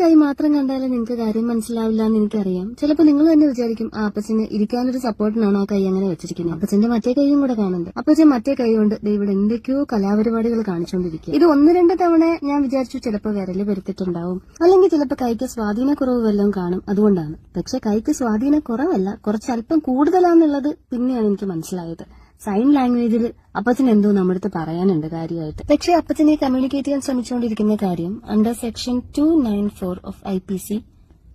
കൈ മാത്രം കണ്ടാലേ നിങ്ങൾക്ക് കാര്യം മനസ്സിലാവില്ല എന്ന് എനിക്കറിയാം. ചിലപ്പോൾ നിങ്ങൾ തന്നെ വിചാരിക്കും ആ അപ്പച്ചന് ഇരിക്കാനൊരു സപ്പോർട്ടിനാണോ ആ കൈ അങ്ങനെ വെച്ചിരിക്കുന്നത്? അപ്പച്ചന്റെ മറ്റേ കൈയും കൂടെ കാണുന്നുണ്ട്. അപ്പച്ചൻ മറ്റേ കൈ കൊണ്ട് ഇവിടെ എന്തൊക്കെയോ കലാപരിപാടികൾ കാണിച്ചുകൊണ്ടിരിക്കുക ഇത് ഒന്ന് രണ്ട് തവണ ഞാൻ വിചാരിച്ചു ചിലപ്പോൾ വിരൽ വരുത്തിട്ടുണ്ടാവും അല്ലെങ്കിൽ ചിലപ്പോൾ കൈക്ക് സ്വാധീനക്കുറവ് വല്ലതും കാണും. അതുകൊണ്ടാണ്. പക്ഷെ കൈക്ക് സ്വാധീനക്കുറവല്ല കുറവല്ല കുറച്ചല്പം കൂടുതലാന്നുള്ളത് പിന്നെയാണ് എനിക്ക് മനസ്സിലായത്. സൈൻ ലാംഗ്വേജിൽ അപ്പച്ചൻ എന്തോ നമ്മുടെ പറയാനുണ്ട് കാര്യമായിട്ട് പക്ഷെ അപ്പച്ചനെ കമ്മ്യൂണിക്കേറ്റ് ചെയ്യാൻ ശ്രമിച്ചുകൊണ്ടിരിക്കുന്ന കാര്യം under section two nine four of I P C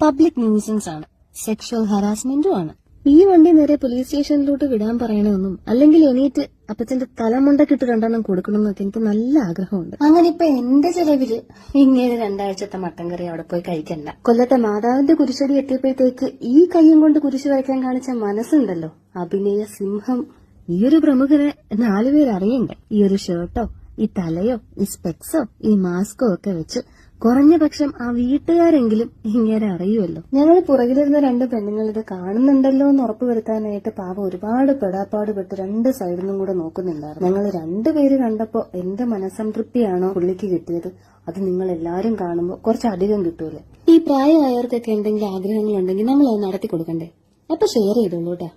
public nuisance ആണ്. സെക്ഷൽ ഹറാസ്മെന്റും ആണ്. ഈ വണ്ടി നേരെ പോലീസ് സ്റ്റേഷനിലോട്ട് വിടാൻ പറയണമെന്നും അല്ലെങ്കിൽ എണീറ്റ് അപ്പച്ചന്റെ തലമുണ്ടക്കിട്ട് രണ്ടെണ്ണം കൊടുക്കണമെന്നൊക്കെ എനിക്ക് നല്ല ആഗ്രഹമുണ്ട്. അങ്ങനെ ഇപ്പൊ എന്റെ ചെലവിൽ ഇങ്ങനെ രണ്ടാഴ്ചത്തെ മട്ടൻ കറി അവിടെ പോയി കഴിക്കണ്ട. കൊല്ലത്തെ മാതാവിന്റെ കുരിശടി എത്തിയപ്പോഴത്തേക്ക് ഈ കൈയും കൊണ്ട് കുരിശ് വരയ്ക്കാൻ കാണിച്ച മനസ്സുണ്ടല്ലോ. അഭിനയ സിംഹം. ഈ ഒരു പ്രമുഖരെ നാലുപേർ അറിയണ്ടേ? ഈ ഒരു ഷർട്ടോ ഈ തലയോ ഈ സ്പെക്സോ ഈ മാസ്കോ ഒക്കെ വെച്ച് കുറഞ്ഞ പക്ഷം ആ വീട്ടുകാരെങ്കിലും ഇങ്ങനെ അറിയുമല്ലോ ഞങ്ങൾ പുറകിലിരുന്ന രണ്ട് പെണ്ണുങ്ങൾ ഇത് കാണുന്നുണ്ടല്ലോ എന്ന് ഉറപ്പുവരുത്താനായിട്ട് പാവം ഒരുപാട് പെടാപ്പാട് പെട്ട് രണ്ട് സൈഡിൽ നിന്നും കൂടെ നോക്കുന്നുണ്ടായിരുന്നു. ഞങ്ങൾ രണ്ടുപേര് കണ്ടപ്പോ എന്റെ മനസംതൃപ്തിയാണോ പുള്ളിക്ക് കിട്ടിയത്. അത് നിങ്ങൾ എല്ലാരും കാണുമ്പോൾ കുറച്ചധികം കിട്ടൂലേ? ഈ പ്രായമായവർക്കൊക്കെ എന്തെങ്കിലും ആഗ്രഹങ്ങളുണ്ടെങ്കിൽ നമ്മൾ അത് നടത്തി കൊടുക്കണ്ടേ അപ്പൊ ഷെയർ ചെയ്തോളൂ കേട്ടാ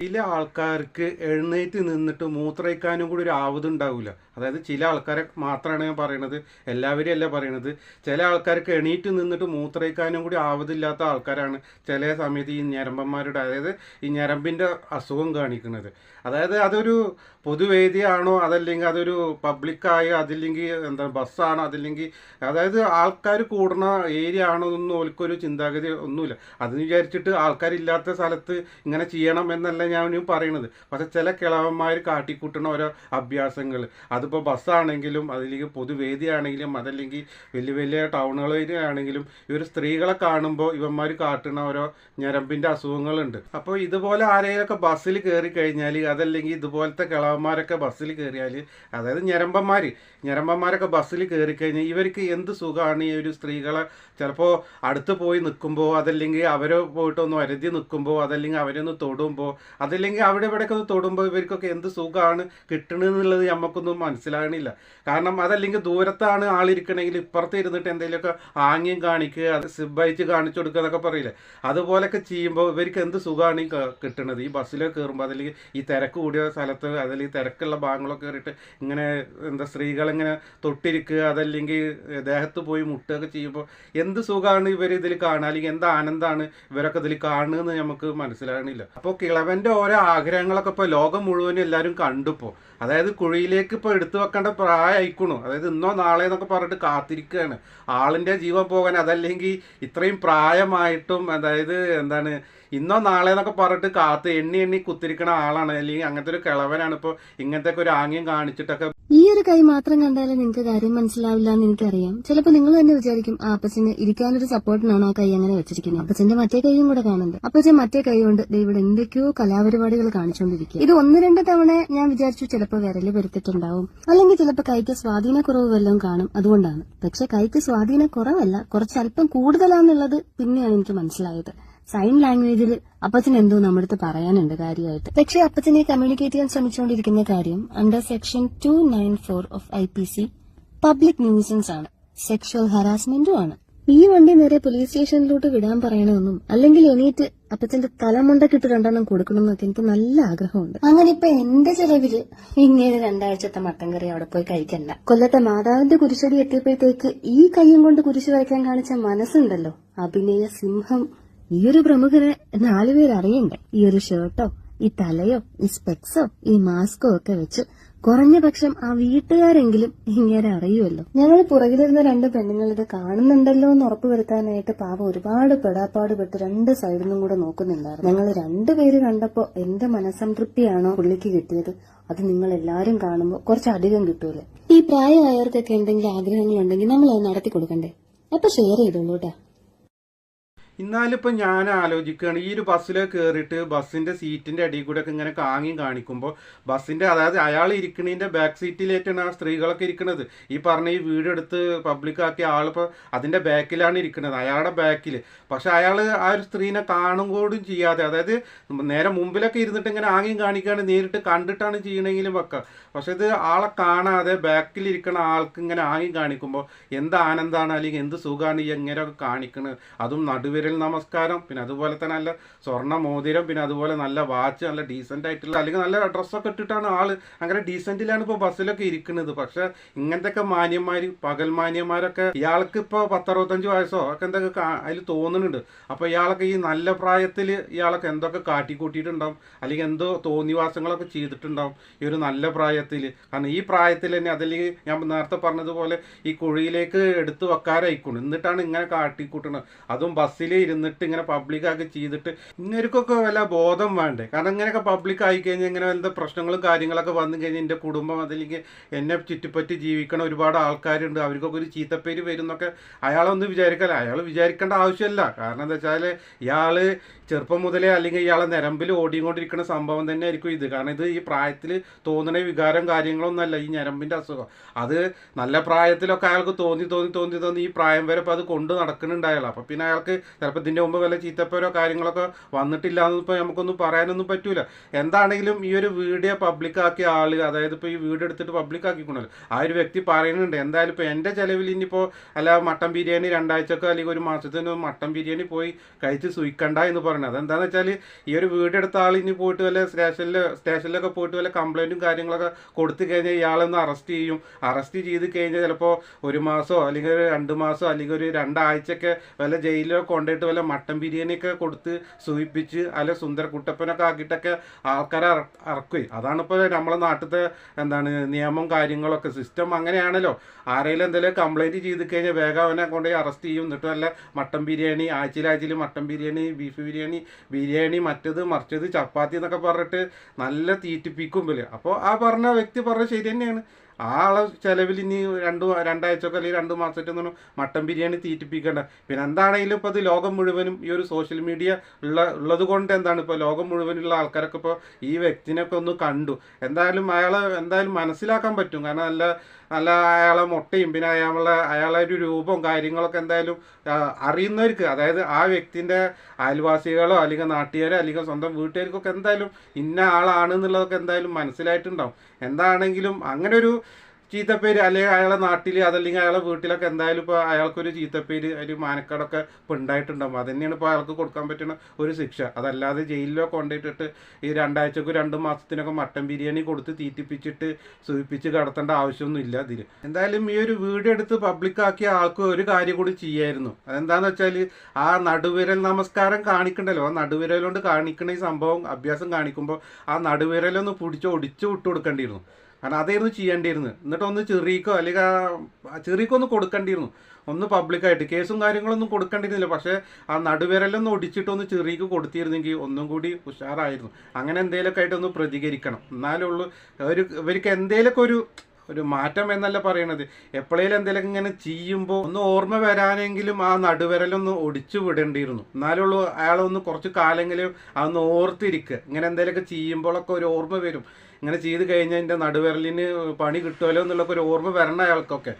ചില ആൾക്കാർക്ക് എഴുന്നേറ്റ് നിന്നിട്ട് മൂത്രയിക്കാനും കൂടി ഒരു ആവത് ഉണ്ടാവില്ല അതായത് ചില ആൾക്കാരെ മാത്രമാണ് ഞാൻ പറയണത്. എല്ലാവരെയും അല്ല പറയണത്. ചില ആൾക്കാർക്ക് എണീറ്റ് നിന്നിട്ട് മൂത്രയിക്കാനും കൂടി ആവതില്ലാത്ത ആൾക്കാരാണ് ചില സമയത്ത് ഈ ഞരമ്പന്മാരുടെ അതായത് ഈ ഞരമ്പിന്റെ അസുഖം കാണിക്കുന്നത്. അതായത് അതൊരു പൊതുവേദിയാണോ അതല്ലെങ്കിൽ അതൊരു പബ്ലിക്കായോ അതില്ലെങ്കിൽ എന്താ ബസ്സാണോ അതില്ലെങ്കിൽ അതായത് ആൾക്കാർ കൂടുന്ന ഏരിയ ആണോ എന്നൊന്നും ഓൽക്കൊരു ചിന്താഗതി ഒന്നുമില്ല. അതിന് വിചാരിച്ചിട്ട് ആൾക്കാരില്ലാത്ത സ്ഥലത്ത് ഇങ്ങനെ ചെയ്യണം എന്നല്ല ഞാൻ പറയണത്. പക്ഷെ ചില കിളവന്മാർ കാട്ടിക്കൂട്ടണ ഓരോ അഭ്യാസങ്ങൾ അതിപ്പോൾ ബസ്സാണെങ്കിലും അതില്ലെങ്കിൽ പൊതുവേദിയാണെങ്കിലും അതല്ലെങ്കിൽ വലിയ വലിയ ടൗണുകളിലാണെങ്കിലും ഇവർ സ്ത്രീകളെ കാണുമ്പോൾ ഇവന്മാർ കാട്ടുന്ന ഓരോ ഞരമ്പിന്റെ അസുഖങ്ങളുണ്ട്. അപ്പോൾ ഇതുപോലെ ആരെയൊക്കെ ബസ്സിൽ കയറി കഴിഞ്ഞാൽ അതല്ലെങ്കിൽ ഇതുപോലത്തെ കിളവന്മാരൊക്കെ ബസ്സിൽ കയറിയാൽ അതായത് ഞരമ്പന്മാർ ഞരമ്പന്മാരൊക്കെ ബസ്സിൽ കയറി കഴിഞ്ഞാൽ ഇവർക്ക് എന്ത് സുഖമാണ് ഈ ഒരു സ്ത്രീകളെ ചിലപ്പോൾ അടുത്ത് പോയി നിൽക്കുമ്പോൾ അതല്ലെങ്കിൽ അവരെ പോയിട്ടൊന്ന് വരുതി നിൽക്കുമ്പോൾ അതല്ലെങ്കിൽ അവരൊന്ന് തൊടുമ്പോൾ അതല്ലെങ്കിൽ അവിടെ ഇവിടെയൊക്കെ ഒന്ന് തൊടുമ്പോൾ ഇവർക്കൊക്കെ എന്ത് സുഖമാണ് കിട്ടണമെന്നുള്ളത് നമുക്കൊന്നും മനസ്സിലാകണില്ല. കാരണം അതല്ലെങ്കിൽ ദൂരത്താണ് ആളിരിക്കണമെങ്കിൽ ഇപ്പുറത്ത് ഇരുന്നിട്ട് എന്തെങ്കിലുമൊക്കെ ആംഗ്യം കാണിക്കുക അത് സിബയച്ച് കാണിച്ചു കൊടുക്കുക എന്നൊക്കെ പറയില്ലേ? അതുപോലൊക്കെ ചെയ്യുമ്പോൾ ഇവർക്ക് എന്ത് സുഖമാണ് ഈ കിട്ടുന്നത് ഈ ബസ്സിലൊക്കെ കയറുമ്പോൾ അതല്ലെങ്കിൽ ഈ തിരക്ക് കൂടിയ സ്ഥലത്ത് അതല്ലെങ്കിൽ തിരക്കുള്ള ഭാഗങ്ങളൊക്കെ കയറിയിട്ട് ഇങ്ങനെ എന്താ സ്ത്രീകളിങ്ങനെ തൊട്ടിരിക്കുക അതല്ലെങ്കിൽ ദേഹത്ത് പോയി മുട്ടുകയൊക്കെ ചെയ്യുമ്പോൾ എന്ത് സുഖമാണ് ഇവർ ഇതിൽ കാണുക? അല്ലെങ്കിൽ എന്ത് ആനന്ദമാണ് ഇവരൊക്കെ ഇതിൽ കാണുന്നത് നമുക്ക് മനസ്സിലാകണില്ല. അപ്പോൾ കിളവന്റെ ഓരോ ആഗ്രഹങ്ങളൊക്കെ ഇപ്പോൾ ലോകം മുഴുവനും എല്ലാവരും കണ്ടുപ്പോൾ അതായത് കുഴിയിലേക്ക് ഇപ്പോൾ എടുത്തു വെക്കേണ്ട പ്രായമായിക്കണു അതായത് ഇന്നോ നാളെ എന്നൊക്കെ പറഞ്ഞിട്ട് കാത്തിരിക്കുകയാണ് ആളിന്റെ ജീവൻ പോകാൻ അതല്ലെങ്കിൽ ഇത്രയും പ്രായമായിട്ടും അതായത് എന്താണ് ഇന്നോ നാളെ എന്നൊക്കെ പറഞ്ഞിട്ട് കാത്ത് എണ്ണി എണ്ണി കുത്തിരിക്കണ ആളാണ്. അല്ലെങ്കിൽ അങ്ങനത്തെ ഒരു കിളവനാണ്. ഇപ്പോൾ ഇങ്ങനത്തെ ഒരു ആംഗ്യം കാണിച്ചിട്ടൊക്കെ കൈ മാത്രം കണ്ടാലേ നിങ്ങൾക്ക് കാര്യം മനസ്സിലാവില്ല എന്ന് എനിക്കറിയാം. ചിലപ്പോൾ നിങ്ങൾ തന്നെ വിചാരിക്കും ആ അപ്പച്ചന് ഇരിക്കാനൊരു സപ്പോർട്ടിനാണോ ആ കൈ അങ്ങനെ വെച്ചിരിക്കുന്നത്? അപ്പച്ചന്റെ മറ്റേ കൈയും കൂടെ കാണുന്നുണ്ട്. അപ്പച്ചൻ മറ്റേ കൈ കൊണ്ട് ഇവിടെ എന്തൊക്കെയോ കലാപരിപാടികൾ കാണിച്ചുകൊണ്ടിരിക്കുക ഇത് ഒന്ന് രണ്ട് തവണ ഞാൻ വിചാരിച്ചു ചിലപ്പോൾ വിരൽ വരുത്തിട്ടുണ്ടാവും അല്ലെങ്കിൽ ചിലപ്പോൾ കൈക്ക് സ്വാധീനക്കുറവ് വല്ലതും കാണും. അതുകൊണ്ടാണ്. പക്ഷെ കൈക്ക് സ്വാധീനക്കുറവല്ല കുറവല്ല കുറച്ചല്പം കൂടുതലാന്നുള്ളത് പിന്നെയാണ് എനിക്ക് മനസ്സിലായത്. സൈൻ ലാംഗ്വേജിൽ അപ്പച്ചൻ എന്തോ നമ്മുടെ പറയാനുണ്ട് കാര്യമായിട്ട് പക്ഷെ അപ്പച്ചനെ കമ്മ്യൂണിക്കേറ്റ് ചെയ്യാൻ ശ്രമിച്ചുകൊണ്ടിരിക്കുന്ന കാര്യം under section two nine four of I P C public nuisance ആണ്. സെക്ഷൽ ഹറാസ്മെന്റും ആണ്. ഈ വണ്ടി നേരെ പോലീസ് സ്റ്റേഷനിലോട്ട് വിടാൻ പറയണമെന്നും അല്ലെങ്കിൽ എണീറ്റ് അപ്പച്ചന്റെ തലമുണ്ടക്കിട്ട് രണ്ടെണ്ണം കൊടുക്കണമെന്നൊക്കെ എനിക്ക് നല്ല ആഗ്രഹമുണ്ട്. അങ്ങനെ ഇപ്പൊ എന്റെ ചെലവിൽ ഇങ്ങനെ രണ്ടാഴ്ചത്തെ മട്ടൻ കറി അവിടെ പോയി കഴിക്കണ്ട. കൊല്ലത്തെ മാതാവിന്റെ കുരിശടി എത്തിയപ്പോഴത്തേക്ക് ഈ കയ്യും കൊണ്ട് കുരിശ് വരയ്ക്കാൻ കാണിച്ച മനസ്സുണ്ടല്ലോ. അഭിനയ സിംഹം. ഈ ഒരു പ്രമുഖരെ നാലുപേർ അറിയണ്ടേ ഈ ഒരു ഷർട്ടോ ഈ തലയോ ഈ സ്പെക്സോ ഈ മാസ്കോ ഒക്കെ വെച്ച് കുറഞ്ഞ പക്ഷം ആ വീട്ടുകാരെങ്കിലും ഇങ്ങനെ അറിയുമല്ലോ ഞങ്ങൾ പുറകിലിരുന്ന രണ്ട് പെണ്ണുങ്ങൾ ഇത് കാണുന്നുണ്ടല്ലോ എന്ന് ഉറപ്പുവരുത്താനായിട്ട് പാവം ഒരുപാട് പെടാപ്പാടുപെട്ട് രണ്ട് സൈഡിൽ നിന്നും കൂടെ നോക്കുന്നുണ്ടായിരുന്നു. ഞങ്ങൾ രണ്ടുപേര് കണ്ടപ്പോ എന്റെ മനസംതൃപ്തിയാണോ പുള്ളിക്ക് കിട്ടിയത്. അത് നിങ്ങൾ എല്ലാരും കാണുമ്പോൾ കുറച്ചധികം കിട്ടൂലേ. ഈ പ്രായമായവർക്കൊക്കെ എന്തെങ്കിലും ആഗ്രഹങ്ങളുണ്ടെങ്കിൽ നമ്മൾ അത് നടത്തി കൊടുക്കണ്ടേ അപ്പൊ ഷെയർ ചെയ്തോളൂ കേട്ടാ എന്നാലിപ്പോൾ ഞാൻ ആലോചിക്കുകയാണ് ഈ ഒരു ബസ്സിൽ കയറിയിട്ട് ബസ്സിന്റെ സീറ്റിന്റെ അടിയിൽ കൂടെ ഒക്കെ ഇങ്ങനെ കാങ്ങിയും കാണിക്കുമ്പോൾ ബസ്സിന്റെ അതായത് അയാൾ ഇരിക്കണതിന്റെ ബാക്ക് സീറ്റിലേറ്റാണ് ആ സ്ത്രീകളൊക്കെ ഇരിക്കുന്നത് ഈ പറഞ്ഞ ഈ വീഡിയോ എടുത്ത് പബ്ലിക്കാക്കിയ ആളിപ്പോൾ അതിന്റെ ബാക്കിലാണ് ഇരിക്കുന്നത് അയാളുടെ ബാക്കിൽ പക്ഷെ അയാൾ ആ ഒരു സ്ത്രീനെ കാണും കൂടും ചെയ്യാതെ അതായത് നേരെ മുമ്പിലൊക്കെ ഇരുന്നിട്ട് ഇങ്ങനെ ആംഗ്യം കാണിക്കുകയാണ് നേരിട്ട് കണ്ടിട്ടാണ് ചെയ്യണമെങ്കിലും വെക്കാം പക്ഷെ ഇത് ആളെ കാണാതെ ബാക്കിൽ ഇരിക്കുന്ന ആൾക്ക് ഇങ്ങനെ ആങ്ങി കാണിക്കുമ്പോൾ എന്ത് ആനന്ദമാണ് അല്ലെങ്കിൽ എന്ത് സുഖമാണ് ഈ എങ്ങനെയൊക്കെ കാണിക്കുന്നത് അതും നടുവിരൽ നമസ്കാരം പിന്നെ അതുപോലെ തന്നെ നല്ല സ്വർണ മോതിരം പിന്നെ അതുപോലെ നല്ല വാച്ച് നല്ല ഡീസന്റ് ആയിട്ടുള്ള അല്ലെങ്കിൽ നല്ല ഡ്രസ്സൊക്കെ ഇട്ടിട്ടാണ് ആൾ അങ്ങനെ ഡീസന്റിലാണ് ഇപ്പോൾ ബസ്സിലൊക്കെ ഇരിക്കുന്നത്. പക്ഷേ ഇങ്ങനത്തെ ഒക്കെ മാന്യന്മാർ പകൽ മാന്യന്മാരൊക്കെ ഇയാൾക്ക് ഇപ്പോൾ പത്തറുപത്തഞ്ച് വയസ്സോ ഒക്കെ എന്തൊക്കെ അതിൽ തോന്നുന്നുണ്ട്. അപ്പോൾ ഇയാളൊക്കെ ഈ നല്ല പ്രായത്തിൽ ഇയാളൊക്കെ എന്തൊക്കെ കാട്ടിക്കൂട്ടിയിട്ടുണ്ടാവും? അല്ലെങ്കിൽ എന്തോ തോന്നിവാസങ്ങളൊക്കെ ചെയ്തിട്ടുണ്ടാവും? ഈ ഒരു നല്ല പ്രായത്തിൽ കാരണം ഈ പ്രായത്തിൽ തന്നെ അതിൽ ഞാൻ നേരത്തെ പറഞ്ഞതുപോലെ ഈ കുഴിയിലേക്ക് എടുത്തു വെക്കാറായിക്കൊണ്ട് എന്നിട്ടാണ് ഇങ്ങനെ കാട്ടിക്കൂട്ടണത്. അതും ബസ്സിൽ ഇരുന്നിട്ട് ഇങ്ങനെ പബ്ലിക്കാക്കി ചെയ്തിട്ട് ഇങ്ങനെയൊക്കെ വല്ല ബോധം വേണ്ടേ? കാരണം ഇങ്ങനെയൊക്കെ പബ്ലിക് ആയി കഴിഞ്ഞാൽ ഇങ്ങനെ വല്ല പ്രശ്നങ്ങളും കാര്യങ്ങളൊക്കെ വന്നു കഴിഞ്ഞാൽ എന്റെ കുടുംബം അതിലേക്ക് എന്നെ ചുറ്റിപ്പറ്റി ജീവിക്കണ ഒരുപാട് ആൾക്കാരുണ്ട്. അവർക്കൊക്കെ ഒരു ചീത്തപ്പേര് വരും എന്നൊക്കെ അയാളൊന്നും വിചാരിക്കല്ല. അയാൾ വിചാരിക്കേണ്ട ആവശ്യമില്ല കാരണം എന്താ വെച്ചാൽ ഇയാൾ ചെറുപ്പം മുതലേ അല്ലെങ്കിൽ ഇയാളെ നിരമ്പിൽ ഓടിക്കൊണ്ടിരിക്കുന്ന സംഭവം തന്നെ ആയിരിക്കും ഇത്. കാരണം ഇത് ഈ പ്രായത്തിൽ തോന്നുന്ന വികാരം കാര്യങ്ങളൊന്നുമല്ല ഈ ഞരമ്പിന്റെ അസുഖം. അത് നല്ല പ്രായത്തിലൊക്കെ അയാൾക്ക് തോന്നി തോന്നി തോന്നി തോന്നി ഈ പ്രായം വരെ ഇപ്പോൾ അത് കൊണ്ട് നടക്കുന്നുണ്ട് അപ്പോൾ പിന്നെ അയാൾക്ക് ചിലപ്പോൾ ഇതിന്റെ മുമ്പ് വല്ല ചീത്തപ്പേരോ കാര്യങ്ങളൊക്കെ വന്നിട്ടില്ല എന്നിപ്പോൾ നമുക്കൊന്നും പറയാനൊന്നും പറ്റൂല. എന്താണെങ്കിലും ഈ ഒരു വീഡിയോ പബ്ലിക്കാക്കിയ ആൾ അതായത് ഇപ്പോൾ ഈ വീഡിയോ എടുത്തിട്ട് പബ്ലിക് ആക്കിക്കൊണ്ടല്ലോ. ആ ഒരു വ്യക്തി പറയുന്നുണ്ട് എന്തായാലും ഇപ്പോൾ എന്റെ ചിലവിൽ ഇനിയിപ്പോൾ അല്ല മട്ടൻ ബിരിയാണി രണ്ടാഴ്ചക്കോ അല്ലെങ്കിൽ ഒരു മാസത്തിന് മട്ടൻ ബിരിയാണി പോയി കഴിച്ച് സുയിക്കണ്ട എന്ന് പറയുന്നത്. അതെന്താണെന്ന് വെച്ചാൽ ഈ ഒരു വീഡിയോ ആൾ ഇനി പോയിട്ട് വല്ല സ്റ്റേഷനിൽ സ്റ്റേഷനിലൊക്കെ പോയിട്ട് വല്ല കംപ്ലൈന്റും കാര്യങ്ങളൊക്കെ കൊടുത്തു കഴിഞ്ഞാൽ ഇയാളൊന്ന് അറസ്റ്റ് ചെയ്യും. അറസ്റ്റ് ചെയ്ത് കഴിഞ്ഞാൽ ചിലപ്പോൾ ഒരു മാസമോ അല്ലെങ്കിൽ ഒരു രണ്ട് മാസമോ അല്ലെങ്കിൽ ഒരു രണ്ടാഴ്ചയൊക്കെ വല്ല ജയിലിലോ കൊണ്ടുപോയിട്ട് വല്ല മട്ടൻ ബിരിയാണിയൊക്കെ കൊടുത്ത് സൂയിപ്പിച്ച് അല്ലെ സുന്ദര കുട്ടപ്പനൊക്കെ ആക്കിയിട്ടൊക്കെ ആൾക്കാരെ ഇറ- ഇറക്കുകയും അതാണ് ഇപ്പോൾ നമ്മളെ നാട്ടിലത്തെ എന്താണ് നിയമം കാര്യങ്ങളൊക്കെ. സിസ്റ്റം അങ്ങനെയാണല്ലോ. ആരെങ്കിലും എന്തെങ്കിലും കംപ്ലൈന്റ് ചെയ്ത് കഴിഞ്ഞാൽ വേഗം അവനെ കൊണ്ടുപോയി അറസ്റ്റ് ചെയ്യും. എന്നിട്ട് വല്ല മട്ടൻ ബിരിയാണി ആഴ്ചയിൽ മട്ടൻ ബിരിയാണി ബീഫ് ബിരിയാണി ബിരിയാണി മറ്റത് മറിച്ചത് ചപ്പാത്തി എന്നൊക്കെ പറഞ്ഞിട്ട് നല്ല തീറ്റിപ്പിക്കുമ്പോൾ അപ്പോൾ ആ പറഞ്ഞ വ്യക്തി പറഞ്ഞത് ശരി തന്നെയാണ്. ആളെ ചിലവിൽ ഇനി രണ്ട് രണ്ടാഴ്ചയൊക്കെ അല്ലെങ്കിൽ രണ്ട് മാസമായിട്ടൊന്നും മട്ടൻ ബിരിയാണി തീറ്റിപ്പിക്കേണ്ട. പിന്നെ എന്താണെങ്കിലും ഇപ്പോൾ ഇത് ലോകം മുഴുവനും ഈ ഒരു സോഷ്യൽ മീഡിയ ഉള്ള ഉള്ളത് കൊണ്ട് എന്താണ് ഇപ്പോൾ ലോകം മുഴുവനുള്ള ആൾക്കാരൊക്കെ ഇപ്പോൾ ഈ വ്യക്തിനൊക്കെ ഒന്ന് കണ്ടു. എന്തായാലും അയാളെ എന്തായാലും മനസ്സിലാക്കാൻ പറ്റും. കാരണം നല്ല നല്ല അയാളെ മുട്ടയും പിന്നെ അയാളെ അയാളെ ഒരു രൂപവും കാര്യങ്ങളൊക്കെ എന്തായാലും അറിയുന്നവർക്ക് അതായത് ആ വ്യക്തിന്റെ അയൽവാസികളോ അല്ലെങ്കിൽ നാട്ടുകാരോ അല്ലെങ്കിൽ സ്വന്തം വീട്ടുകാർക്കൊക്കെ എന്തായാലും ഇന്ന ആളാണ് എന്നുള്ളതൊക്കെ എന്തായാലും മനസ്സിലായിട്ടുണ്ടാവും. എന്താണെങ്കിലും അങ്ങനെ ഒരു ചീത്തപ്പേര് അല്ലെങ്കിൽ അയാളെ നാട്ടിൽ അതല്ലെങ്കിൽ അയാളെ വീട്ടിലൊക്കെ എന്തായാലും ഇപ്പോൾ അയാൾക്കൊരു ചീത്തപ്പേര് ഒരു മാനക്കാടൊക്കെ ഇപ്പോൾ ഉണ്ടായിട്ടുണ്ടാകും അത് തന്നെയാണ് ഇപ്പോൾ അയാൾക്ക് കൊടുക്കാൻ പറ്റുന്ന ഒരു ശിക്ഷ. അതല്ലാതെ ജയിലിലോ കൊണ്ടിട്ടിട്ട് ഈ രണ്ടാഴ്ചക്കും രണ്ട് മാസത്തിനൊക്കെ മട്ടൻ ബിരിയാണി കൊടുത്ത് തീറ്റിപ്പിച്ചിട്ട് സൂചിപ്പിച്ച് കടത്തേണ്ട ആവശ്യമൊന്നും ഇല്ല ഇതിൽ എന്തായാലും ഈ ഒരു വീഡിയോ എടുത്ത് പബ്ലിക്കാക്കിയ ആൾക്ക് ഒരു കാര്യം കൂടി ചെയ്യായിരുന്നു. അതെന്താന്ന് വെച്ചാൽ ആ നടുവിരൽ നമസ്കാരം കാണിക്കണ്ടല്ലോ. ആ നടുവിരൽ കൊണ്ട് കാണിക്കണ ഈ സംഭവം അഭ്യാസം കാണിക്കുമ്പോൾ ആ നടുവിരലൊന്ന് പിടിച്ച് ഒടിച്ച് വിട്ടു കൊടുക്കേണ്ടിയിരുന്നു കാരണം അതായിരുന്നു ചെയ്യേണ്ടിയിരുന്നത്. എന്നിട്ട് ഒന്ന് ചെറിയക്കോ അല്ലെങ്കിൽ ചെറിയക്കോ ഒന്ന് കൊടുക്കേണ്ടിയിരുന്നു. ഒന്ന് പബ്ലിക്കായിട്ട് കേസും കാര്യങ്ങളൊന്നും കൊടുക്കേണ്ടിയിരുന്നില്ല. പക്ഷേ ആ നടുവിരലൊന്ന് ഒടിച്ചിട്ട് ഒന്ന് ചെറിയക്ക് കൊടുത്തിരുന്നെങ്കിൽ ഒന്നും കൂടി ഉഷാറായിരുന്നു. അങ്ങനെ എന്തെങ്കിലുമൊക്കെ ആയിട്ട് ഒന്ന് പ്രതികരിക്കണം. എന്നാലേ ഉള്ളൂ. ഒരു ഇവർക്ക് എന്തെങ്കിലുമൊക്കെ ഒരു ഒരു മാറ്റം എന്നല്ല പറയണത്. എപ്പോഴേലും എന്തെങ്കിലും ഇങ്ങനെ ചെയ്യുമ്പോൾ ഒന്ന് ഓർമ്മ വരാനെങ്കിലും ആ നടുവിരലൊന്ന് ഒടിച്ചു വിടേണ്ടിയിരുന്നു. എന്നാലുള്ളൂ അയാളൊന്ന് കുറച്ച് കാലെങ്കിലും അതൊന്ന് ഓർത്തിരിക്കുക. ഇങ്ങനെ എന്തെങ്കിലുമൊക്കെ ചെയ്യുമ്പോഴൊക്കെ ഒരു ഓർമ്മ വരും. ഇങ്ങനെ ചെയ്ത് കഴിഞ്ഞാൽ എന്റെ നടുവിരലിന് പണി കിട്ടുമല്ലോ എന്നുള്ളൊക്കെ ഒരു ഓർമ്മ വരണ അയാൾക്കൊക്കെ.